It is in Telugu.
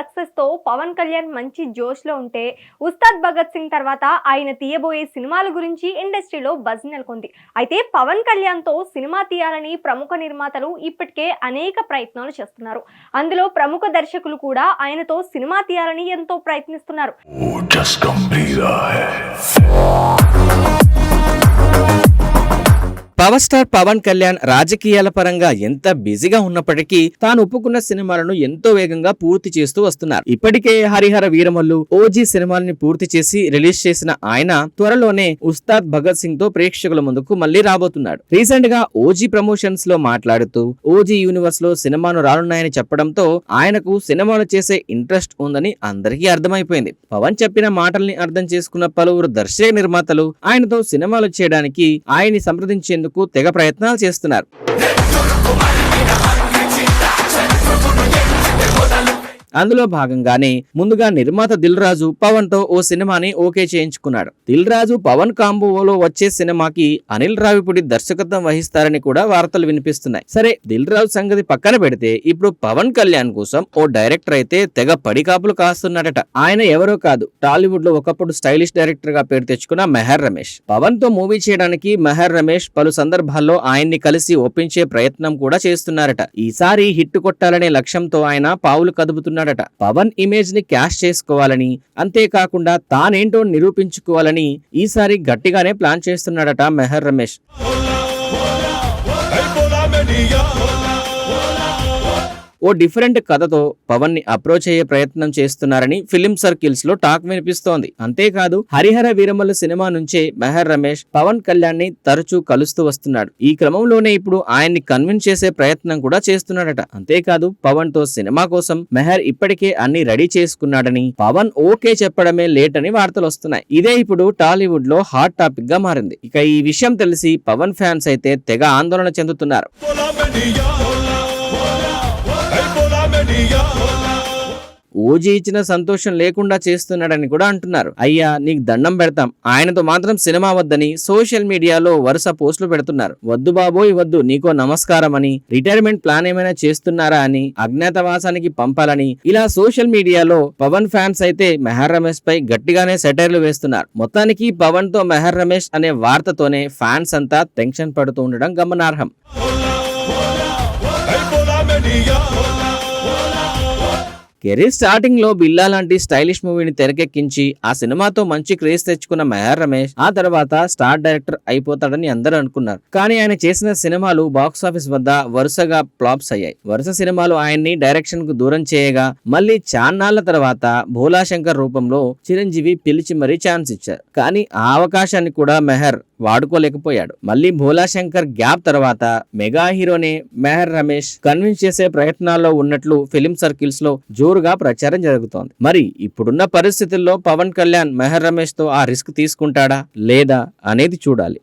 సక్సెస్తో పవన్ కళ్యాణ్ మంచి జోష్లో ఉంటే ఉస్తాద్ భగత్ సింగ్ తర్వాత ఆయన తీయబోయే సినిమాల గురించి ఇండస్ట్రీలో బజ్ నెలకొంది. అయితే పవన్ కళ్యాణ్తో సినిమా తీయాలని ప్రముఖ నిర్మాతలు ఇప్పటికే అనేక ప్రయత్నాలు చేస్తున్నారు. అందులో ప్రముఖ దర్శకులు కూడా ఆయనతో సినిమా తీయాలని ఎంతో ప్రయత్నిస్తున్నారు. పవర్ స్టార్ పవన్ కళ్యాణ్ రాజకీయాల పరంగా ఎంత బిజీగా ఉన్నప్పటికీ తాను ఒప్పుకున్న సినిమాలను ఎంతో వేగంగా పూర్తి చేస్తూ వస్తున్నారు. ఇప్పటికే హరిహర వీరమల్లు ఓజీ సినిమాలని పూర్తి చేసి రిలీజ్ చేసిన ఆయన త్వరలోనే ఉస్తాద్ భగత్ సింగ్తో ప్రేక్షకుల ముందుకు మళ్ళీ రాబోతున్నాడు. రీసెంట్గా ఓజీ ప్రమోషన్స్లో మాట్లాడుతూ ఓజీ యూనివర్స్లో సినిమాను రానున్నాయని చెప్పడంతో ఆయనకు సినిమాలు చేసే ఇంట్రెస్ట్ ఉందని అందరికీ అర్థమైపోయింది. పవన్ చెప్పిన మాటల్ని అర్థం చేసుకున్న పలువురు దర్శక నిర్మాతలు ఆయనతో సినిమాలు చేయడానికి ఆయన్ని సంప్రదించేందుకు తెగ ప్రయత్నాలు చేస్తున్నారు. అందులో భాగంగానే ముందుగా నిర్మాత దిల్ రాజు పవన్తో ఓ సినిమాని ఓకే చేయించుకున్నాడు. దిల్ రాజు పవన్ కాంబోలో వచ్చే సినిమాకి అనిల్ రావిపూడి దర్శకత్వం వహిస్తారని కూడా వార్తలు వినిపిస్తున్నాయి. సరే దిల్ రాజు సంగతి పక్కన పెడితే ఇప్పుడు పవన్ కళ్యాణ్ కోసం ఓ డైరెక్టర్ అయితే తెగ పడికాపులు కాస్తున్నాడట. ఆయన ఎవరో కాదు టాలీవుడ్లో ఒకప్పుడు స్టైలిష్ డైరెక్టర్గా పేరు తెచ్చుకున్న మెహర్ రమేష్. పవన్తో మూవీ చేయడానికి మెహర్ రమేష్ పలు సందర్భాల్లో ఆయన్ని కలిసి ఒప్పించే ప్రయత్నం కూడా చేస్తున్నారట. ఈసారి హిట్ కొట్టాలనే లక్ష్యంతో ఆయన పావులు చేస్తున్నాడట పవన్ ఇమేజ్ని క్యాష్ చేసుకోవాలని అంతేకాకుండా తానేంటో నిరూపించుకోవాలని ఈసారి గట్టిగానే ప్లాన్ చేస్తున్నాడట మెహర్ రమేష్. ఓ డిఫరెంట్ కథతో పవన్ని అప్రోచ్ అయ్యే ప్రయత్నం చేస్తున్నారని ఫిలిం సర్కిల్స్లో టాక్ వినిపిస్తోంది. అంతేకాదు హరిహర వీరమల్ల సినిమా నుంచే మెహర్ రమేష్ పవన్ కళ్యాణ్ని తరచూ కలుస్తూ వస్తున్నాడు. ఈ క్రమంలోనే ఇప్పుడు ఆయన్ని కన్విన్స్ చేసే ప్రయత్నం కూడా చేస్తున్నాడట. అంతేకాదు పవన్తో సినిమా కోసం మెహర్ ఇప్పటికే అన్ని రెడీ చేసుకున్నాడని పవన్ ఓకే చెప్పడమే లేట్ అని వార్తలు వస్తున్నాయి. ఇదే ఇప్పుడు టాలీవుడ్లో హాట్ టాపిక్గా మారింది. ఇక ఈ విషయం తెలిసి పవన్ ఫ్యాన్స్ అయితే తెగ ఆందోళన చెందుతున్నారు. ఓజీ ఇచ్చిన సంతోషం లేకుండా చేస్తున్నాడని కూడా అంటున్నారు. అయ్యా నీకు దండం పెడతాం. ఆయనతో మాత్రం సినిమా వద్దని సోషల్ మీడియాలో వరుస పోస్టులు పెడుతున్నారు. వద్దు బాబోయ్ వద్దు. నీకో నమస్కారం అని రిటైర్మెంట్ ప్లాన్ ఏమైనా చేస్తున్నారా అని అజ్ఞాతవాసానికి పంపాలని ఇలా సోషల్ మీడియాలో పవన్ ఫ్యాన్స్ అయితే మెహర్ రమేష్ పై గట్టిగానే సెటైర్లు వేస్తున్నారు. మొత్తానికి పవన్తో మెహర్ రమేష్ అనే వార్తతోనే ఫ్యాన్స్ అంతా టెన్షన్ పడుతూ ఉండడం గమనార్హం. కెరీర్ స్టార్టింగ్లో బిల్లా లాంటి స్టైలిష్ మూవీని తెరకెక్కించి ఆ సినిమాతో మంచి క్రేజ్ తెచ్చుకున్న మెహర్ రమేష్ ఆ తర్వాత స్టార్ డైరెక్టర్ అయిపోతాడని అందరూ అనుకున్నారు. కానీ ఆయన చేసిన సినిమాలు బాక్స్ ఆఫీస్ వద్ద వరుసగా ఫ్లాప్స్ అయ్యాయి. వరుస సినిమాలు ఆయన్ని డైరెక్షన్కు దూరం చేయగా మళ్ళీ చాన్నాళ్ళ తర్వాత భోలాశంకర్ రూపంలో చిరంజీవి పిలిచి మరీ ఛాన్స్ ఇచ్చారు. కానీ ఆ అవకాశాన్ని కూడా మెహర్ వాడుకోలేకపోయాడు. మళ్ళీ భోలాశంకర్ గ్యాప్ తర్వాత మెగా హీరోనే మెహర్ రమేష్ కన్విన్స్ చేసే ప్రయత్నాల్లో ఉన్నట్లు ఫిలిం సర్కిల్స్లో జోరుగా ప్రచారం జరుగుతోంది. మరి ఇప్పుడున్న పరిస్థితుల్లో పవన్ కళ్యాణ్ మెహర్ రమేష్తో ఆ రిస్క్ తీసుకుంటాడా లేదా అనేది చూడాలి.